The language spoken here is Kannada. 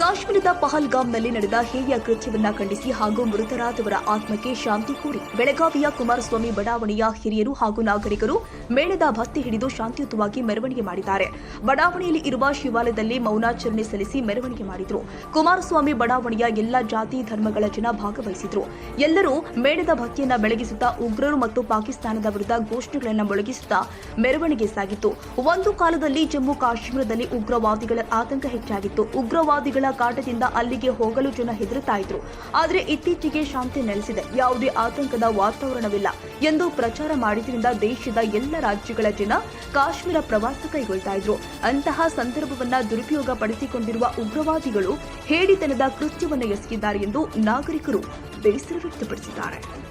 ಕಾಶ್ಮೀರದ ಪಹಲ್ಗಾಮ್ನಲ್ಲಿ ನಡೆದ ಹೇಯ ಕೃತ್ಯವನ್ನ ಖಂಡಿಸಿ ಹಾಗೂ ಮೃತರಾದವರ ಆತ್ಮಕ್ಕೆ ಶಾಂತಿ ಕೋರಿ ಬೆಳಗಾವಿಯ ಕುಮಾರಸ್ವಾಮಿ ಬಡಾವಣೆಯ ಹಿರಿಯರು ಹಾಗೂ ನಾಗರಿಕರು ಮೇಳದ ಭತ್ತಿ ಹಿಡಿದು ಶಾಂತಿಯುತವಾಗಿ ಮೆರವಣಿಗೆ ಮಾಡಿದ್ದಾರೆ. ಬಡಾವಣೆಯಲ್ಲಿ ಇರುವ ಶಿವಾಲಯದಲ್ಲಿ ಮೌನಾಚರಣೆ ಸಲ್ಲಿಸಿ ಮೆರವಣಿಗೆ ಮಾಡಿದರು. ಕುಮಾರಸ್ವಾಮಿ ಬಡಾವಣೆಯ ಎಲ್ಲ ಜಾತಿ, ಧರ್ಮಗಳ ಜನ ಭಾಗವಹಿಸಿದ್ರು. ಎಲ್ಲರೂ ಮೇಳದ ಭಕ್ತಿಯನ್ನ ಬೆಳಗಿಸುತ್ತಾ ಉಗ್ರರು ಮತ್ತು ಪಾಕಿಸ್ತಾನದ ವಿರುದ್ಧ ಘೋಷಣೆಗಳನ್ನು ಮೊಳಗಿಸುತ್ತಾ ಮೆರವಣಿಗೆ ಸಾಗಿತ್ತು. ಒಂದು ಕಾಲದಲ್ಲಿ ಜಮ್ಮು ಕಾಶ್ಮೀರದಲ್ಲಿ ಉಗ್ರವಾದಿಗಳ ಆತಂಕ ಹೆಚ್ಚಾಗಿತ್ತು. ಉಗ್ರವಾದಿಗಳ ಕಾಟದಿಂದ ಅಲ್ಲಿಗೆ ಹೋಗಲು ಜನ ಹೆದರುತ್ತಾ ಇದ್ರು. ಆದರೆ ಇತ್ತೀಚೆಗೆ ಶಾಂತಿ ನೆಲೆಸಿದೆ. ಯಾವುದೇ ಆತಂಕದ ವಾತಾವರಣವಿಲ್ಲ ಎಂದು ಪ್ರಚಾರ ಮಾಡಿದ್ರಿಂದ ದೇಶದ ಎಲ್ಲ ರಾಜ್ಯಗಳ ಜನ ಕಾಶ್ಮೀರ ಪ್ರವಾಸ ಕೈಗೊಳ್ತಾ ಇದ್ರು. ಅಂತಹ ಸಂದರ್ಭವನ್ನ ದುರುಪಯೋಗ ಪಡಿಸಿಕೊಂಡಿರುವ ಉಗ್ರವಾದಿಗಳು ಹೇಡಿತನದ ಕೃತ್ಯವನ್ನು ಎಸಗಿದ್ದಾರೆ ಎಂದು ನಾಗರಿಕರು ಬೇಸರ ವ್ಯಕ್ತಪಡಿಸಿದ್ದಾರೆ.